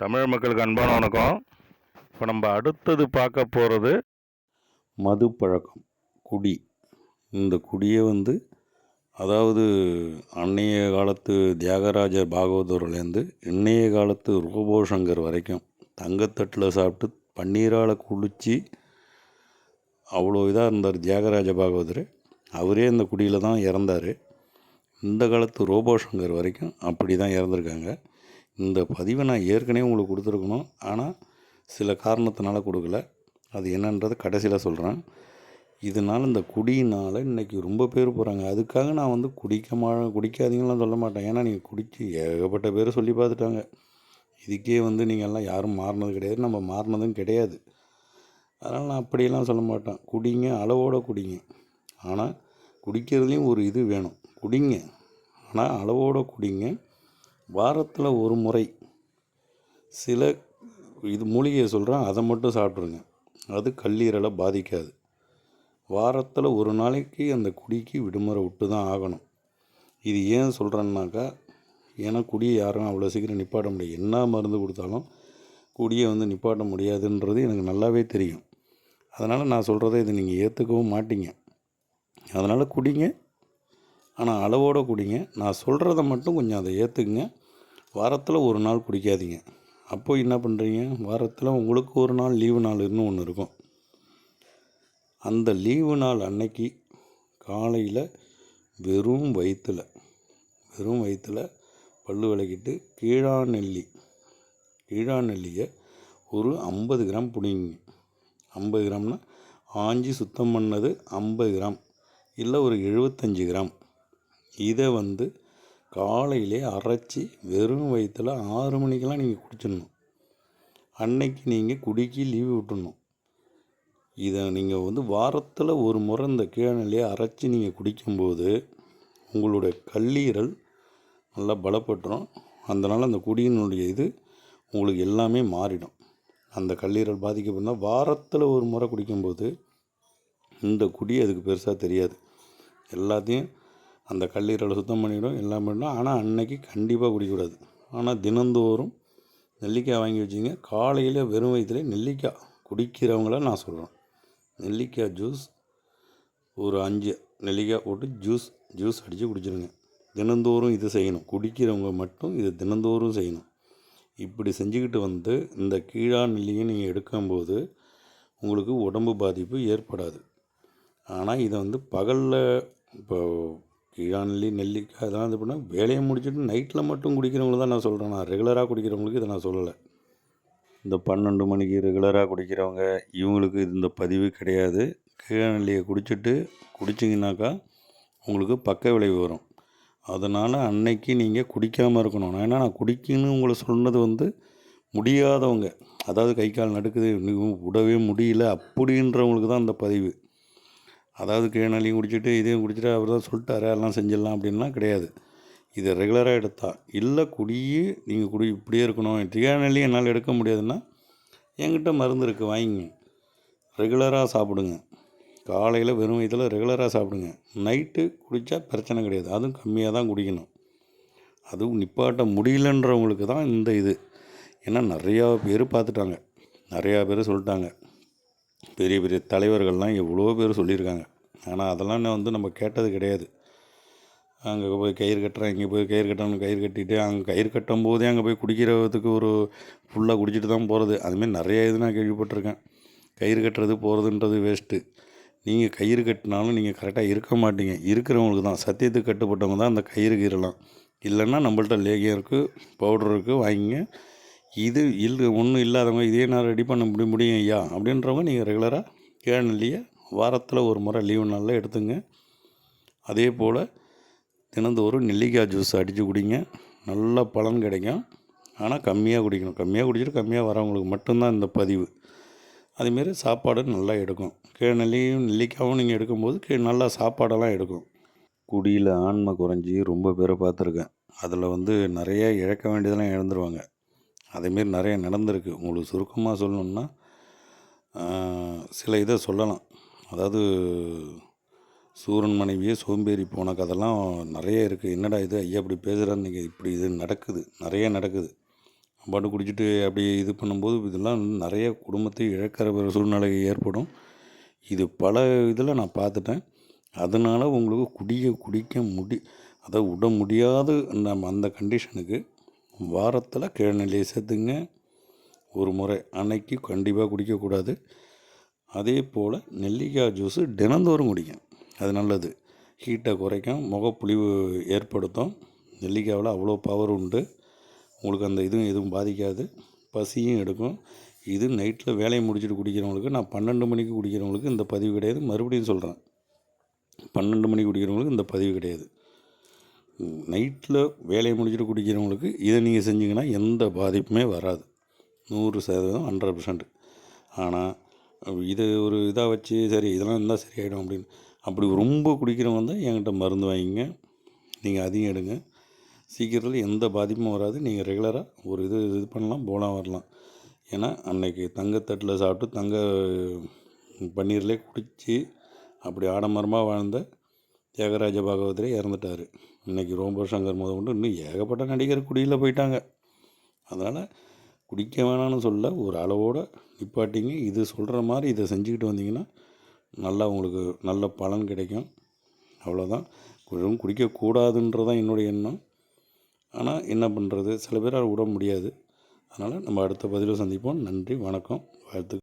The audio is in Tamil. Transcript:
தமிழ் மக்களுக்கு அன்பான வணக்கம். இப்போ நம்ம அடுத்தது பார்க்க போகிறது மது பழக்கம் குடி. இந்த குடியை வந்து அதாவது அன்னைய காலத்து தியாகராஜ பாகவதர்லேருந்து இன்னைய காலத்து ரோபோசங்கர் வரைக்கும் தங்கத்தட்டில் சாப்பிட்டு பன்னீரால் குளித்து அவ்வளோ இதாக இருந்தார் தியாகராஜ பாகவதர். அவரே இந்த குடியில் தான் இறந்தார். இந்த காலத்து ரோபோசங்கர் வரைக்கும் அப்படி தான் இறந்துருக்காங்க. இந்த பதிவை நான் ஏற்கனவே உங்களுக்கு கொடுத்துருக்கணும். ஆனால் சில காரணத்தினால கொடுக்கல. அது என்னன்றது கடைசியில் சொல்கிறேன் இதனால் இந்த குடியினால் இன்றைக்கி ரொம்ப பேர் போகிறாங்க அதுக்காக நான் வந்து குடிக்க மா குடிக்காதீங்கலாம் சொல்ல மாட்டேன். ஏன்னா நீங்கள் குடிச்சு ஏகப்பட்ட பேர் சொல்லி பார்த்துட்டாங்க. இதுக்கே வந்து நீங்கள் எல்லாம் யாரும் மாறினது கிடையாது. நம்ம மாறினதும் கிடையாது. அதனால் நான் அப்படியெல்லாம் சொல்ல மாட்டேன். குடிங்க அளவோடு குடிங்க. ஆனால் குடிக்கிறதுலேயும் ஒரு இது வேணும். குடிங்க. ஆனால் அளவோடு குடிங்க. வாரத்தில் ஒரு முறை சில இது மூலிகையை சொல்கிறேன் அதை மட்டும் சாப்பிட்ருங்க அது கல்லீரலை பாதிக்காது. வாரத்தில் ஒரு நாளைக்கு அந்த குடிக்கு விடுமுறை விட்டு தான் ஆகணும். இது ஏன் சொல்கிறேன்னாக்கா ஏன்னா குடியை யாரும் அவ்வளோ சீக்கிரம் நிப்பாட்ட முடியாது. என்ன மருந்து கொடுத்தாலும் குடியை வந்து நிப்பாட்ட முடியாதுன்றது எனக்கு நல்லாவே தெரியும். அதனால் நான் சொல்கிறத இதை நீங்கள் ஏற்றுக்கவும் மாட்டீங்க. அதனால் குடிங்க. ஆனால் அளவோடு குடிங்க. நான் சொல்கிறத மட்டும் கொஞ்சம் அதை ஏற்றுக்குங்க வாரத்தில் ஒரு நாள் குடிக்காதீங்க. அப்போ என்ன பண்ணுறீங்க வாரத்தில் உங்களுக்கு ஒரு நாள் லீவு நாள்னு ஒன்று இருக்கும். அந்த லீவு நாள் அன்னைக்கு காலையில் வெறும் வயிற்றில் வெறும் வயிற்றில் பல்லு விளக்கிட்டு கீழாநெல்லி கீழாநெல்லியை ஒரு ஐம்பது கிராம் பிடிங்க ஐம்பது கிராம்னா ஆஞ்சி சுத்தம் பண்ணது ஐம்பது கிராம். இல்லை ஒரு எழுபத்தஞ்சி கிராம். இதை வந்து காலையிலே அரைச்சி வெறும் வயிற்றில் ஆறு மணிக்கெல்லாம் நீங்கள் குடிச்சிடணும். அன்னைக்கு நீங்கள் குடிக்கி லீவு விட்டுடணும். இதை நீங்கள் வந்து வாரத்தில் ஒரு முறை இந்த கீழநிலையை அரைச்சி நீங்கள் குடிக்கும்போது உங்களுடைய கல்லீரல் நல்லா பலப்பட்டுரும். அதனால் அந்த குடியினுடைய இது உங்களுக்கு எல்லாமே மாறிடும். அந்த கல்லீரல் பாதிக்கப்பட்டால் வாரத்தில் ஒரு முறை குடிக்கும்போது இந்த குடி அதுக்கு பெருசாக தெரியாது. எல்லாத்தையும் அந்த கல்லீரலை சுத்தம் பண்ணிவிடும் எல்லாம் பண்ணிடும். ஆனால் அன்னைக்கு கண்டிப்பாக குடிக்கக்கூடாது. ஆனால் தினந்தோறும் நெல்லிக்காய் வாங்கி வச்சிங்க. காலையில் வெறும் வயிற்றுல நெல்லிக்காய் குடிக்கிறவங்கள நான் சொல்கிறேன் நெல்லிக்காய் ஜூஸ் ஒரு அஞ்சு நெல்லிக்காய் போட்டு ஜூஸ் ஜூஸ் அடித்து குடிச்சிருங்க. தினந்தோறும் இது செய்யணும். குடிக்கிறவங்க மட்டும் இது தினந்தோறும் செய்யணும். இப்படி செஞ்சுக்கிட்டு வந்து இந்த கீழா நெல்லியை நீங்கள் எடுக்கும்போது உங்களுக்கு உடம்பு பாதிப்பு ஏற்படாது. ஆனால் இதை வந்து பகலில் இப்போ கீழாநெல்லி நெல்லிக்காய் இதெல்லாம் இது பண்ணால் வேலையை முடிச்சுட்டு நைட்டில் மட்டும் குடிக்கிறவங்கள தான் நான் சொல்கிறேன் நான் ரெகுலராக குடிக்கிறவங்களுக்கு இதை நான் சொல்லலை. இந்த பன்னெண்டு மணிக்கு ரெகுலராக குடிக்கிறவங்க இவங்களுக்கு இந்த பதிவு கிடையாது. கீழநெல்லியை குடிச்சிட்டு குடிச்சிங்கனாக்கா உங்களுக்கு பக்க விளைவு வரும். அதனால் அன்னைக்கு நீங்கள் குடிக்காமல் இருக்கணும். நான் ஏன்னா நான் குடிக்கணும்னு உங்களை சொன்னது வந்து முடியாதவங்க. அதாவது கை கால் நடுக்குது விடவே முடியல அப்படின்றவங்களுக்கு தான் இந்த பதிவு. அதாவது கீழநெல்லியும் குடிச்சிட்டு இதையும் குடிச்சிட்டு அவர் தான் சொல்லிட்டாரு எல்லாம் செஞ்சிடலாம் அப்படின்லாம் கிடையாது. இதை ரெகுலராக எடுத்தா இல்லை குடியே நீங்கள் குடி இப்படியே இருக்கணும். கீழநெல்லி என்னால் எடுக்க முடியாதுன்னா என்கிட்ட மருந்து இருக்குது வாங்கிங்க. ரெகுலராக சாப்பிடுங்க. காலையில் வெறும் இதில் ரெகுலராக சாப்பிடுங்க. நைட்டு குடித்தா பிரச்சனை கிடையாது. அதுவும் கம்மியாக தான் குடிக்கணும். அதுவும் நிப்பாட்ட முடியலன்றவங்களுக்கு தான் இந்த இது. ஏன்னா நிறையா பேர் பார்த்துட்டாங்க. நிறையா பேர் சொல்லிட்டாங்க. பெரிய பெரிய தலைவர்கள்லாம் எவ்வளோ பேர் சொல்லியிருக்காங்க. ஆனால் அதெல்லாம் நான் வந்து நம்ம கேட்டது கிடையாது. அங்கே போய் கயிறு கட்டுறேன் இங்கே போய் கயிறு கட்டணும் கயிறு கட்டிட்டு அங்கே கயிறு கட்டும் போதே அங்கே போய் குடிக்கிறதுக்கு ஒரு ஃபுல்லாக குடிச்சிட்டு தான் போகிறது அதுமாரி நிறைய இது நான் கேள்விப்பட்டிருக்கேன். கயிறு கட்டுறது போகிறதுன்றது வேஸ்ட்டு நீங்கள் கயிறு கட்டினாலும் நீங்கள் கரெக்டாக இருக்க மாட்டீங்க. இருக்கிறவங்களுக்கு தான். சத்தியத்துக்கு கட்டுப்பட்டவங்க தான் அந்த கயிறு கீறலாம். இல்லைன்னா நம்மள்ட்ட லேகியம் இருக்குது பவுடர் இருக்குது வாங்கிங்க. இது இல்லை ஒன்றும் இல்லாதவங்க இதே நான் ரெடி பண்ண முடிய முடியும் ஐயா அப்படின்றவங்க நீங்கள் ரெகுலராக கேழ்நெல்லியை வாரத்தில் ஒரு முறை லீவு நாளில் எடுத்துங்க. அதே போல் தினந்தோறும் நெல்லிக்காய் ஜூஸ் அடித்து குடிங்க. நல்ல பலன் கிடைக்கும். ஆனால் கம்மியாக குடிக்கணும். கம்மியாக குடிச்சிட்டு கம்மியாக வரவங்களுக்கு மட்டும்தான் இந்த பதிவு. அதுமாரி சாப்பாடு நல்லா எடுக்கும். கீழ்நெல்லியும் நெல்லிக்காயும் நீங்கள் எடுக்கும்போது கீழ் நல்லா சாப்பாடெல்லாம் எடுக்கும். குடியில் ஆன்மை குறைஞ்சி ரொம்ப பேரை பார்த்துருக்கேன். அதில் வந்து நிறைய இழக்க வேண்டியதெல்லாம் இழந்துருவாங்க. அதேமாரி நிறைய நடந்திருக்கு. உங்களுக்கு சுருக்கமாக சொல்லணுன்னா சில இதை சொல்லலாம். அதாவது சூரன் மனைவியே சோம்பேறி போன கதைலாம் நிறைய இருக்குது என்னடா இது? ஐயா இப்படி பேசுகிறான்னு இப்படி இது நடக்குது. நிறைய நடக்குது. பாட்டு குடிச்சிட்டு அப்படி இது பண்ணும்போது இதெல்லாம் நிறைய குடும்பத்தை இழக்கிற சூழ்நிலை ஏற்படும். இது பல இதில் நான் பார்த்துட்டேன். அதனால் உங்களுக்கு குடிய குடிக்க முடி அதை விட முடியாத நம்ம அந்த கண்டிஷனுக்கு வாரத்தில் கிழநிலையை சேர்த்துங்க. ஒரு முறை அன்னைக்கு கண்டிப்பாக குடிக்கக்கூடாது அதே போல் நெல்லிக்காய் ஜூஸு தினந்தோறும் குடிங்க. அது நல்லது. ஹீட்டை குறைக்கும். முகப்பொலிவு ஏற்படுத்தும். நெல்லிக்காவில் அவ்வளோ பவர் உண்டு. உங்களுக்கு அந்த இதுவும் எதுவும் பாதிக்காது. பசியும் எடுக்கும். இது நைட்டில் வேலையை முடிச்சுட்டு குடிக்கிறவங்களுக்கு நான் பன்னெண்டு மணிக்கு குடிக்கிறவங்களுக்கு இந்த பதிவு கிடையாது. மறுபடியும் சொல்கிறேன் பன்னெண்டு மணிக்கு குடிக்கிறவங்களுக்கு இந்த பதிவு கிடையாது. நைட்டில் வேலையை முடிச்சுட்டு குடிக்கிறவங்களுக்கு இதை நீங்கள் செஞ்சீங்கன்னா எந்த பாதிப்புமே வராது. நூறு சதவீதம் ஹண்ட்ரட் பர்சன்ட் ஆனால் இது ஒரு இதாக வச்சு சரி இதெல்லாம் இருந்தால் சரியாயிடும் அப்படின்னு. அப்படி ரொம்ப குடிக்கிறவங்க தான் என்கிட்ட மருந்து வாங்கிங்க. நீங்கள் அதையும் எடுங்க. சீக்கிரத்தில் எந்த பாதிப்பும் வராது. நீங்கள் ரெகுலராக ஒரு இது இது பண்ணலாம் போகலாம் வரலாம். ஏன்னா அன்னைக்கு தங்கத்தட்டில் சாப்பிட்டு தங்க பன்னீர்லேயே குடித்து அப்படி ஆடம்பரமாக வாழ்ந்த தியாகராஜ பாகவதரே இறந்துட்டார். இன்றைக்கி ரோம்போ சங்கர் முத கொண்டு இன்னும் ஏகப்பட்ட நடிகர் குடியில் போயிட்டாங்க. அதனால் குடிக்க வேணாம்னு சொல்ல ஒரு அளவோடு நிப்பாட்டிங்க. இது சொல்கிற மாதிரி இதை செஞ்சுக்கிட்டு வந்தீங்கன்னா நல்லா உங்களுக்கு நல்ல பலன் கிடைக்கும். அவ்வளோதான் கொஞ்சம் குடிக்கக்கூடாதுன்றதான் என்னுடைய எண்ணம். ஆனால் என்ன பண்ணுறது சில பேரால் விட முடியாது. அதனால் நம்ம அடுத்த பதிவில் சந்திப்போம். நன்றி வணக்கம் வாழ்த்து